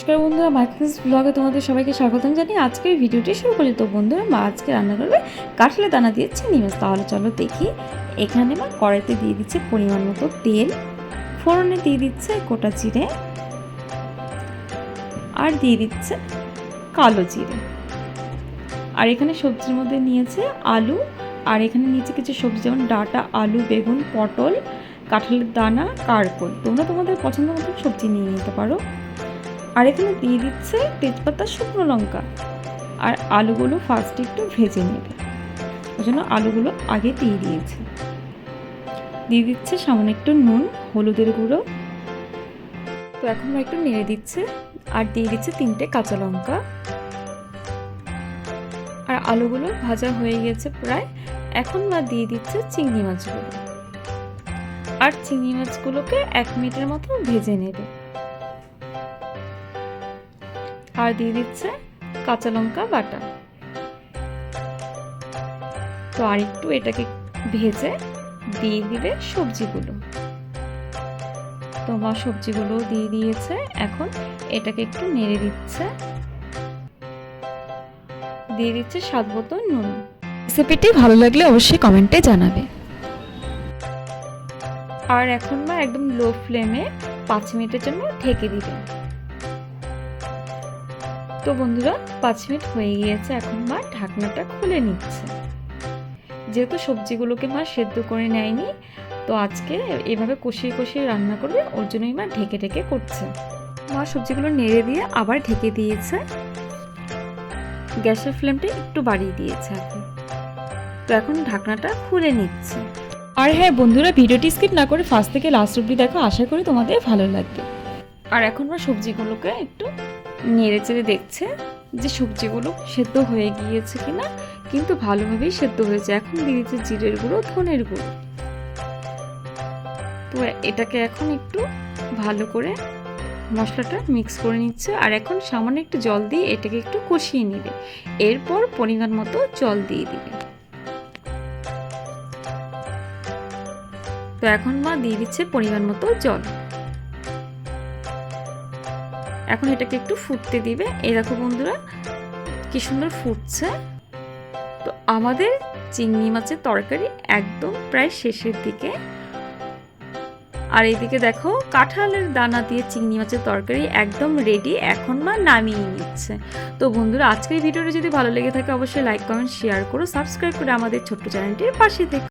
নমস্কার বন্ধুরা মাইক্রোস ব্লগে তোমাদের সবাইকে স্বাগতম জানিয়ে আজকের ভিডিওটি শুরু করি। তো বন্ধুরা, মা আজকে রান্না করবে কাঠলে দানা দিয়ে চিংড়ি মাছ তাহলে চলো দেখি। এখানে মা কড়াইতে দিয়ে দিচ্ছে পরিমাণ মতো তেল, ফোড়নে দিয়ে দিচ্ছে গোটা জিরে, আর দিয়ে দিচ্ছে কালো জিরে। আর এখানে সবজির মধ্যে নিয়েছে আলু, আর এখানে নিয়েছে কিছু সবজি, যেমন ডাটা, আলু, বেগুন, পটল, কাঁঠালের দানা, কারকল। তোমরা তোমাদের পছন্দ মতো সবজি নিয়ে নিতে পারো। আর এখানে দিয়ে দিচ্ছে তেজপাতা, শুকনো লঙ্কা। আর আলুগুলো ফার্স্টে একটু ভেজে নেবে। ওই জন্য আলুগুলো আগে দিয়ে দিয়েছে। দিয়ে দিচ্ছে সামান্য একটু নুন, হলুদের গুঁড়ো। তো এখন একটু নেড়ে দিচ্ছে। আর দিয়ে দিচ্ছে তিনটে কাঁচা লঙ্কা। আর আলুগুলো ভাজা হয়ে গেছে প্রায়। এখন মা দিয়ে দিচ্ছে চিংড়ি মাছগুলো। আর চিংড়ি মাছগুলোকে এক মিনিটের মতো ভেজে নেবে। আর দিয়ে দিচ্ছে কাঁচা লঙ্কা বাটা। তো আর একটু এটাকে ভেজে দিয়ে দিবে সবজিগুলো। তো মা সবজিগুলো দিয়ে দিয়েছে এখন এটাকে একটু নেড়ে দিচ্ছে। দিয়ে দিচ্ছে স্বাদ মতো নুন। রেসিপিটি ভালো লাগলে অবশ্যই কমেন্টে জানাবে। আর এখন মা একদম লো ফ্লেমে পাঁচ মিনিটের জন্য ঢেকে দিবেন তো বন্ধুরা, পাঁচ মিনিট হয়ে গিয়েছে, এখন মা ঢাকনাটা খুলে নিচ্ছে। যেহেতু সবজিগুলোকে মা সেদ্ধ করে নেয়নি, তো আজকে এভাবে কষিয়ে কষিয়ে রান্না করবে, ওর জন্যই মা ঢেকে ঢেকে করছে। মা সবজিগুলো নেড়ে দিয়ে আবার ঢেকে দিয়েছে। গ্যাসের ফ্লেমটা একটু বাড়িয়ে দিয়েছে এখন। তো এখন ঢাকনাটা খুলে নিচ্ছে। আর হ্যাঁ বন্ধুরা, ভিডিওটি স্কিপ না করে ফার্স্ট থেকে লাস্ট অব্দি দেখো, আশা করি তোমাদের ভালো লাগবে। আর এখন মা সবজিগুলোকে একটু নেড়ে চেড়ে দেখছে যে সবজিগুলো সেদ্ধ হয়ে গিয়েছে কিনা, কিন্তু ভালোভাবেই সেদ্ধ হয়েছে। এখন দিয়ে দিচ্ছে জিরের গুঁড়ো, ধনের গুঁড়ো। তো এটাকে এখন একটু ভালো করে মশলাটা মিক্স করে নিচ্ছে, আর এখন সামান্য একটু জল দিয়ে এটাকে একটু কষিয়ে নেবে। এরপর পরিমাণ মতো জল দিয়ে দিবে। তো এখন মা দিয়ে দিচ্ছে পরিমাণ মতো জল। এখন এটাকে একটু ফুটতে দিবে। এই দেখো বন্ধুরা, কি সুন্দর ফুটছে। তো আমাদের চিংড়ি মাছের তরকারি একদম প্রায় শেষের দিকে। আর এদিকে দেখো, কাঁঠালের দানা দিয়ে চিংড়ি মাছের তরকারি একদম রেডি এখন মা নামিয়ে নিচ্ছে। তো বন্ধুরা, আজকের ভিডিওটা যদি ভালো লেগে থাকে, অবশ্যই লাইক কমেন্ট শেয়ার করো সাবস্ক্রাইব করে আমাদের ছোট্ট চ্যানেলটির পাশে থেকে।